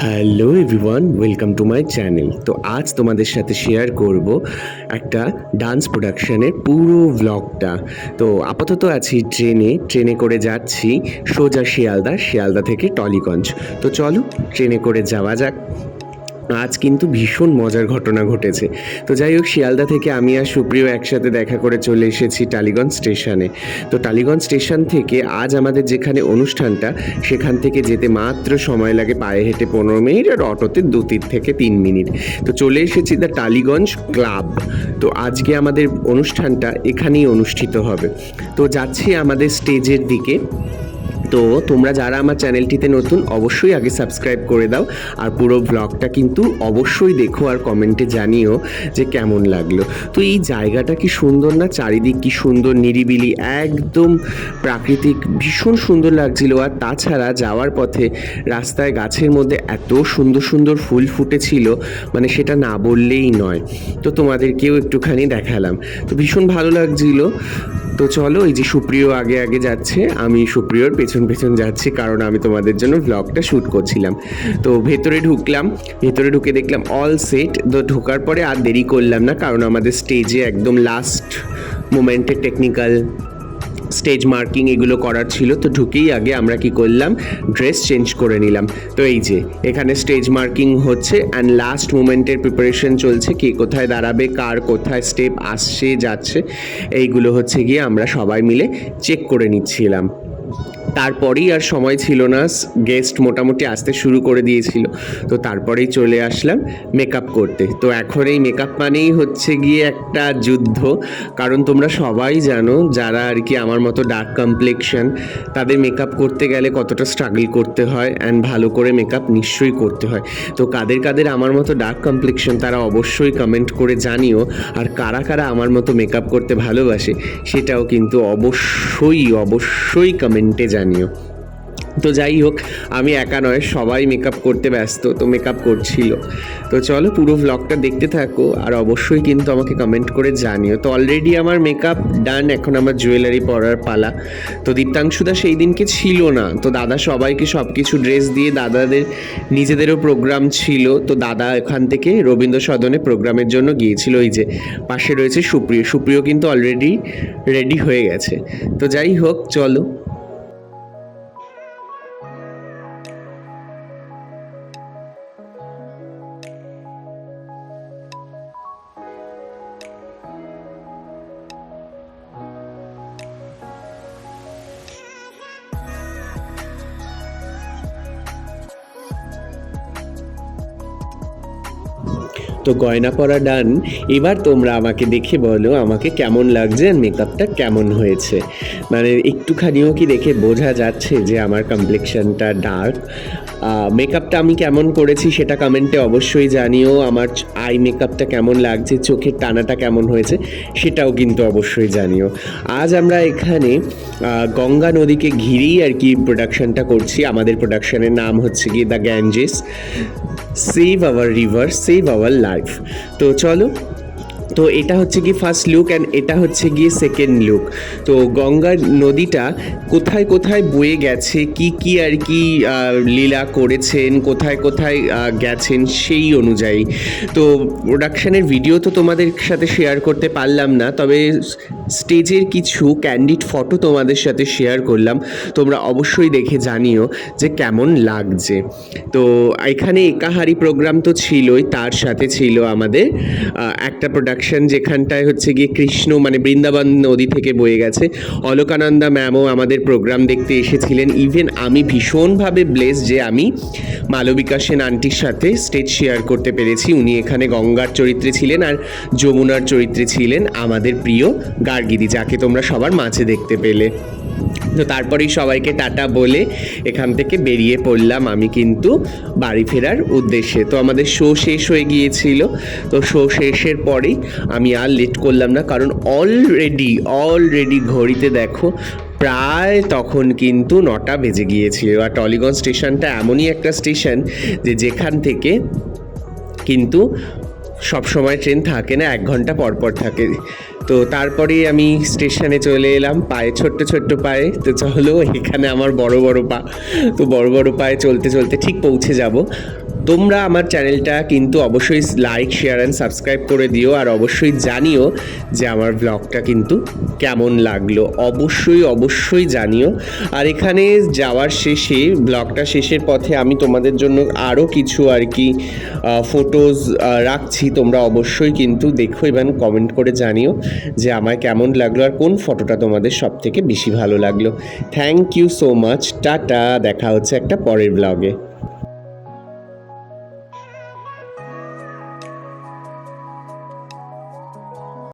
Hello everyone welcome to my channel তো আজ তোমাদের সাথে শেয়ার করব একটা ডান্স প্রোডাকশানের পুরো ব্লগটা তো আপাতত আছি ট্রেনে ট্রেনে করে যাচ্ছি সোজা শিয়ালদা শিয়ালদা থেকে টলিগঞ্জ। তো চলো ট্রেনে করে যাওয়া যাক। আজ কিন্তু ভীষণ মজার ঘটনা ঘটেছে। তো যাই হোক, শিয়ালদা থেকে আমি আর সুপ্রিয় একসাথে দেখা করে চলে এসেছি টালিগঞ্জ স্টেশনে। তো টালিগঞ্জ স্টেশন থেকে আজ আমাদের যেখানে অনুষ্ঠানটা, সেখান থেকে যেতে মাত্র সময় লাগে পায়ে হেঁটে পনেরো মিনিট আর অটোতে দু তিন থেকে তিন মিনিট। তো চলে এসেছি দ্য টালিগঞ্জ ক্লাব। তো আজকে আমাদের অনুষ্ঠানটা এখানেই অনুষ্ঠিত হবে। তো যাচ্ছি আমাদের স্টেজের দিকে। তো তোমরা যারা আমার চ্যানেলটিতে নতুন, অবশ্যই আগে সাবস্ক্রাইব করে দাও আর পুরো ব্লগটা কিন্তু অবশ্যই দেখো আর কমেন্টে জানিও যে কেমন লাগল। তো এই জায়গাটা কি সুন্দর না? চারিদিক কি সুন্দর, নিরিবিলি, একদম প্রাকৃতিক, ভীষণ সুন্দর লাগছিল। আর তাছাড়া যাওয়ার পথে রাস্তায় গাছের মধ্যে এত সুন্দর সুন্দর ফুল ফুটেছিল মানে সেটা না বললেই নয়। তো তোমাদেরকেও একটুখানি দেখালাম। তো ভীষণ ভালো লাগছিল। তো চলো, এই যে সুপ্রিয় আগে আগে যাচ্ছে, আমি সুপ্রিয়র পেছন পেছন যাচ্ছি কারণ আমি তোমাদের জন্য ব্লগটা শ্যুট করছিলাম। তো ভেতরে ঢুকলাম, ভেতরে ঢুকে দেখলাম অল সেট তো ঢোকার পরে আর দেরি করলাম না কারণ আমাদের স্টেজে একদম লাস্ট মোমেন্টে টেকনিক্যাল স্টেজ মার্কিং এগুলো করার ছিল, তো ঢুকেই আগে আমরা কি করলাম ড্রেস চেঞ্জ করে নিলাম। তো এই যে, এখানে স্টেজ মার্কিং হচ্ছে অ্যান্ড লাস্ট মুমেন্টের প্রিপারেশন চলছে, কে কোথায় দাঁড়াবে, কার কোথায় স্টেপ আসছে, যাচ্ছে, এইগুলো হচ্ছে গিয়ে আমরা সবাই মিলে চেক করে নিচ্ছিলাম। তারপরেই আর সময় ছিল না গেস্ট মোটামুটি আসতে শুরু করে দিয়েছিল। তো তারপরেই চলে আসলাম মেকআপ করতে। তো এখন এই মেকআপ মানেই হচ্ছে গিয়ে একটা যুদ্ধ। কারণ তোমরা সবাই জানো, যারা আর কি আমার মতো ডার্ক কমপ্লেকশন তাদের মেকআপ করতে গেলে কতটা স্ট্রাগল করতে হয় অ্যান্ড ভালো করে মেকআপ নিশ্চয়ই করতে হয়। তো কাদের কাদের আমার মতো ডার্ক কমপ্লেকশন তারা অবশ্যই কমেন্ট করে জানিও। আর কারা কারা আমার মতো মেকআপ করতে ভালোবাসে, সেটাও কিন্তু অবশ্যই অবশ্যই কমেন্টে জানিও। তো যাই হোক, আমি একা নয়, সবাই মেকআপ করতে ব্যস্ত, তো মেকআপ করছিল। তো চলো পুরো ভ্লগটা দেখতে থাকো, আর অবশ্যই কিন্তু আমাকে কমেন্ট করে জানিও। তো অলরেডি আমার মেকআপ ডান এখন আমার জুয়েলারি পরার পালা। তো দীপ্তাংশুদা সেই দিনকে ছিল না। তো দাদা সবাইকে সব কিছু ড্রেস দিয়ে দাদাদের নিজেদেরও প্রোগ্রাম ছিল। তো দাদা এখান থেকে রবীন্দ্র সদনে প্রোগ্রামের জন্য গিয়েছিল। ওই যে পাশে রয়েছে সুপ্রিয়। সুপ্রিয় কিন্তু অলরেডি রেডি হয়ে গেছে। তো যাই হোক, চলো। তো গয়না পরা ডান। এবার তোমরা আমাকে দেখে বলো, আমাকে কেমন লাগছে আর মেকআপটা কেমন হয়েছে? মানে একটুখানিও কি দেখে বোঝা যাচ্ছে যে আমার কমপ্লেকশনটা ডার্ক মেকআপটা আমি কেমন করেছি সেটা কমেন্টে অবশ্যই জানিও। আমার আই মেকআপটা কেমন লাগছে, চোখের টানাটা কেমন হয়েছে সেটাও কিন্তু অবশ্যই জানিও। আজ আমরা এখানে গঙ্গা নদীকে ঘিরেই আর কি প্রোডাকশনটা করছি। আমাদের প্রোডাকশনের নাম হচ্ছে গিয়ে the Ganges save our river save our life তো চলো তো এটা হচ্ছে গিয়ে ফার্স্ট লুক অ্যান্ড এটা হচ্ছে গিয়ে সেকেন্ড লুক তো গঙ্গা নদীটা কোথায় কোথায় বয়ে গেছে, কি কি আর কি লীলা করেছেন, কোথায় কোথায় গেছেন সেই অনুযায়ী। তো প্রোডাকশানের ভিডিও তো তোমাদের সাথে শেয়ার করতে পারলাম না, তবে স্টেজের কিছু ক্যান্ডিড ফটো তোমাদের সাথে শেয়ার করলাম। তোমরা অবশ্যই দেখে জানিও যে কেমন লাগছে। তো এখানে একাহারি প্রোগ্রাম তো ছিলই, তার সাথে ছিল আমাদের একটা প্রোডাকশন যেখানটায় হচ্ছে গিয়ে কৃষ্ণ মানে বৃন্দাবন নদী থেকে বয়ে গেছে। অলোকানন্দা ম্যামও আমাদের প্রোগ্রাম দেখতে এসেছিলেন। ইভেন আমি ভীষণভাবে ব্লেস যে আমি মালবিকা সেন আন্টির সাথে স্টেজ শেয়ার করতে পেরেছি। উনি এখানে গঙ্গার চরিত্রে ছিলেন আর যমুনার চরিত্রে ছিলেন আমাদের প্রিয় গার্গিদি, যাকে তোমরা সবার মাঝে দেখতে পেলে। তো তারপরেই সবাইকে টাটা বলে এখান থেকে বেরিয়ে পড়লাম আমি কিন্তু বাড়ি ফেরার উদ্দেশ্যে। তো আমাদের শো শেষ হয়ে গিয়েছিল। তো শো শেষের পরেই আমি আর লেট করলাম না, কারণ অলরেডি অলরেডি ঘড়িতে দেখো, প্রায় তখন কিন্তু নটা বেজে গিয়েছিল। আর টলিগঞ্জ স্টেশনটা এমনই একটা স্টেশন যে যেখান থেকে কিন্তু সব সময় ট্রেন থাকে না, এক ঘণ্টা পর পর থাকে। তো তারপরে আমি স্টেশনে চলে এলাম, পায়ে, ছোট্ট ছোট্ট পায়ে। তো চলো, এখানে আমার বড় বড় পা। তো বড় বড় পায়ে চলতে চলতে ঠিক পৌঁছে যাব। তোমরা আমার চ্যানেলটা কিন্তু অবশ্যই লাইক শেয়ার অ্যান্ড সাবস্ক্রাইব করে দিও আর অবশ্যই জানিও যে আমার ব্লগটা কিন্তু কেমন লাগল। অবশ্যই অবশ্যই জানিও। আর এখানে যাওয়ার শেষে ব্লগটা শেষের পথে আমি তোমাদের জন্য আরও কিছু আর কি ফটোজ রাখছি। তোমরা অবশ্যই কিন্তু দেখো এবং কমেন্ট করে জানিও যে আমার কেমন লাগল আর কোন ফটোটা তোমাদের সব থেকে বেশি ভালো লাগল। Thank you so much tata. দেখা হচ্ছে একটা পরের ব্লগে